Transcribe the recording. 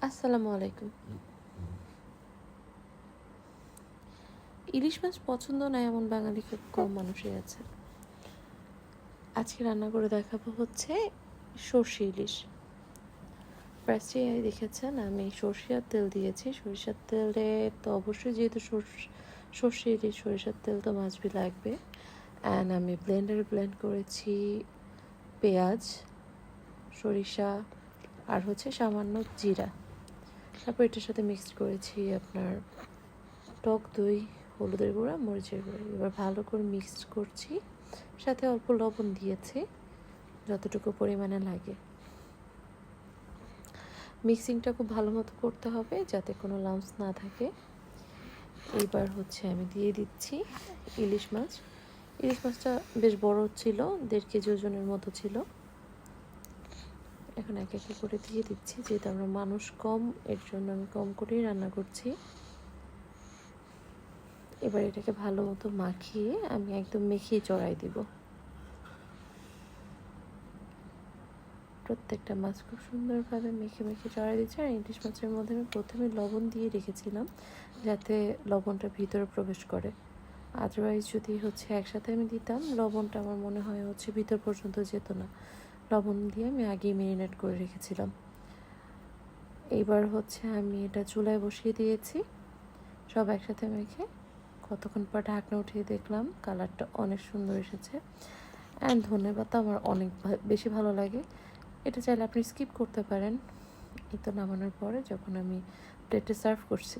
আসসালামু আলাইকুম। ইলিশ মাছ পছন্দ না এমন বাঙালি খুব কম মানুষই আছে। আজকে রান্না করে দেখাবো হচ্ছে সর্ষে ইলিশ। ফার্স্টে দেখেছেন, আমি সর্ষের তেল দিয়েছি। সরিষার তেলে তো অবশ্যই যেহেতু সর্ষ- সর্ষে ইলিশ, সরিষার তেল তো মাছবি লাগবে। অ্যান্ড আমি ব্লেন্ডারে ব্লেন্ড করেছি পেঁয়াজ, সরিষা আর হচ্ছে সামান্য জিরা। তারপর এটার সাথে মিক্সড করেছি আপনার টক দই, হলুদের গুঁড়া, মরিচের গুঁড়া। এবার ভালো করে মিক্সড করছি। সাথে অল্প লবণ দিয়েছি, যতটুকু পরিমাণে লাগে। মিক্সিংটা খুব ভালো মতো করতে হবে যাতে কোনো লাম্পস না থাকে। এইবার হচ্ছে আমি দিয়ে দিচ্ছি ইলিশ মাছ। ইলিশ মাছটা বেশ বড় ছিল, দেড় কেজি ওজনের মতো ছিল। এখন এক একে করে দিয়ে দিচ্ছি, যেহেতু আমরা মানুষ কম, এর জন্য আমি কম করেই রান্না করছি। এবার এটাকে ভালো মতো মাখিয়ে আমি একদম মেখিয়ে চড়াই দিব। প্রত্যেকটা মাছ খুব সুন্দরভাবে মেখে মেখে চড়াই দিচ্ছি। আর ইলিশ মাছের মধ্যে আমি প্রথমে লবণ দিয়ে রেখেছিলাম, যাতে লবণটা ভিতরে প্রবেশ করে। আদারওয়াইজ যদি হচ্ছে একসাথে আমি দিতাম, লবণটা আমার মনে হয় হচ্ছে ভিতর পর্যন্ত যেত না। লবণ দিয়ে আমি আগেই মেরিনেট করে রেখেছিলাম। এইবার হচ্ছে আমি এটা চুলায় বসিয়ে দিয়েছি। সব একসাথে মেখে কতক্ষণ পর ঢাকনা উঠিয়ে দেখলাম কালারটা অনেক সুন্দর এসেছে। অ্যান্ড ধন্যবাদ আমার অনেক বেশি ভালো লাগে। এটা চাইলে আপনি স্কিপ করতে পারেন। এই তো নামানোর পরে যখন আমি প্লেটে সার্ভ করছি।